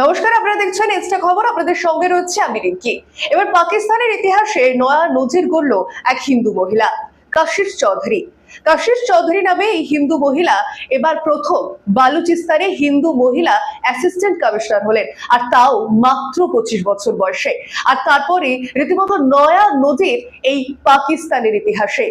নমস্কার, আপনারা দেখছেন ইনস্টা খবর। আপনাদের সঙ্গে রয়েছে আমি রিঙ্কি। এবার পাকিস্তানের ইতিহাসে নয়া নজির গড়ল এক হিন্দু মহিলা, কাশিস চৌধুরী। কাশিস চৌধুরী নামে এই হিন্দু মহিলা এবার প্রথম বালুচিস্তানে হিন্দু মহিলা অ্যাসিস্ট্যান্ট কমিশনার হলেন, আর তাও মাত্র পঁচিশ বছর বয়সে। আর তারপরে রীতিমতো নয়া নজির এই পাকিস্তানের ইতিহাসে।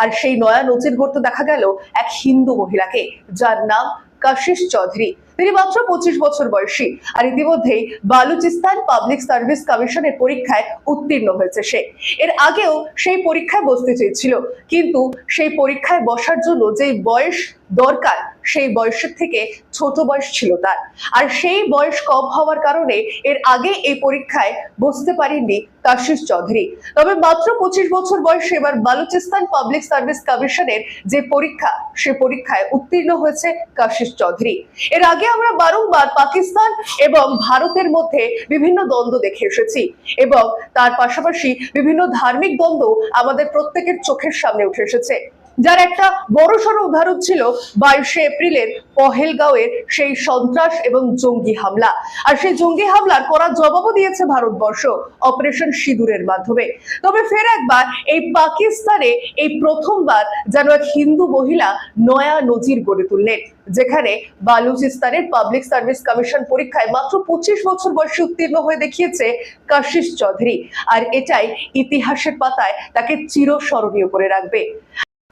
আর সেই নয়া নজির গড়তে দেখা গেল এক হিন্দু মহিলাকে, যার নাম কাশিস চৌধুরী। তিনি মাত্র পঁচিশ বছর বয়সী। আর ইতিমধ্যেই বালুচিস্তান পাবলিক সার্ভিস কমিশনের পরীক্ষায় উত্তীর্ণ হয়েছে সে। এর আগেও সেই পরীক্ষায় বসতে চেয়েছিল। কিন্তু সেই পরীক্ষায় বসার জন্য যে বয়স দরকার সেই বয়সের থেকে ছোট বয়স ছিল তার। আর সেই বয়স কম হওয়ার কারণে এর আগে এই পরীক্ষায় বসতে পারেননি কাশিস চৌধুরী। তবে মাত্র পঁচিশ বছর বয়সে এবার বালুচিস্তান পাবলিক সার্ভিস কমিশনের যে পরীক্ষা, সে পরীক্ষায় উত্তীর্ণ হয়েছে কাশিস চৌধুরী। এর আগে আমরা বারংবার পাকিস্তান এবং ভারতের মধ্যে বিভিন্ন দ্বন্দ্ব দেখে এসেছি এবং তার পাশাপাশি বিভিন্ন ধার্মিক দ্বন্দ্ব আমাদের প্রত্যেকের চোখের সামনে উঠে এসেছে। যার একটা বড় বড়সড় উদাহরণ ছিল বাইশে এপ্রিলের পহেলগাঁওয়ের সেই সন্ত্রাস এবং জঙ্গি হামলা। আর সেই জঙ্গি হামলার করা জবাবও দিয়েছে ভারতবর্ষ অপারেশন সিঁদুরের মাধ্যমে। তবে ফের একবার এই পাকিস্তানে এই প্রথমবার যেন এক হিন্দু মহিলা নয়া নজির গড়ে তুললেন, যেখানে বালুচিস্তানের পাবলিক সার্ভিস কমিশন পরীক্ষায় মাত্র পঁচিশ বছর বয়সে উত্তীর্ণ হয়ে দেখিয়েছে কাশিস চৌধুরী। আর এটাই ইতিহাসের পাতায় তাকে চিরস্মরণীয় করে রাখবে।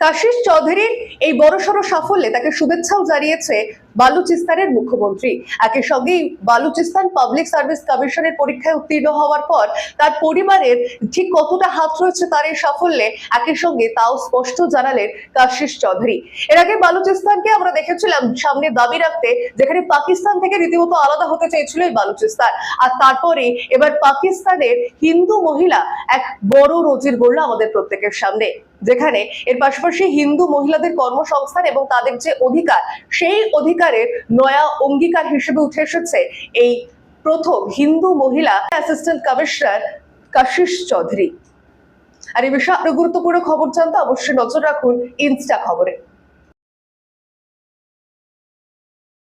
কাশিস চৌধুরীর এই বড়সড় সাফল্যে তাকে শুভেচ্ছাও জানিয়েছে বালুচিস্তানের মুখ্যমন্ত্রী। একই সঙ্গেই বালুচিস্তান পাবলিক সার্ভিস কমিশনের পরীক্ষায় উত্তীর্ণ হওয়ার পর তার পরিবারের ঠিক কতটা হাত রয়েছে তার এই সাফল্যে একই সঙ্গে তাও স্পষ্ট জানালেন কাশিস চৌধুরী। এর আগে বালুচিস্তানকে আমরা দেখেছিলাম সামনে দাবি রাখতে, যেখানে পাকিস্তান থেকে রীতিমতো আলাদা হতে চেয়েছিল এই বালুচিস্তান। আর তারপরে এবার পাকিস্তানের হিন্দু মহিলা এক বড় রোজির গড়ল আমাদের প্রত্যেকের সামনে, যেখানে এর পাশাপাশি হিন্দু মহিলাদের কর্মসংস্থান এবং তাদের যে অধিকার, সেই অধিকারের নয়া অঙ্গীকার হিসেবে উঠে এসেছে এই প্রথম হিন্দু মহিলা অ্যাসিস্ট্যান্ট কমিশনার কাশিস চৌধুরী। আর এই বিষয়ে আরও গুরুত্বপূর্ণ খবর জানতে অবশ্যই নজর রাখুন ইনস্টা খবরে।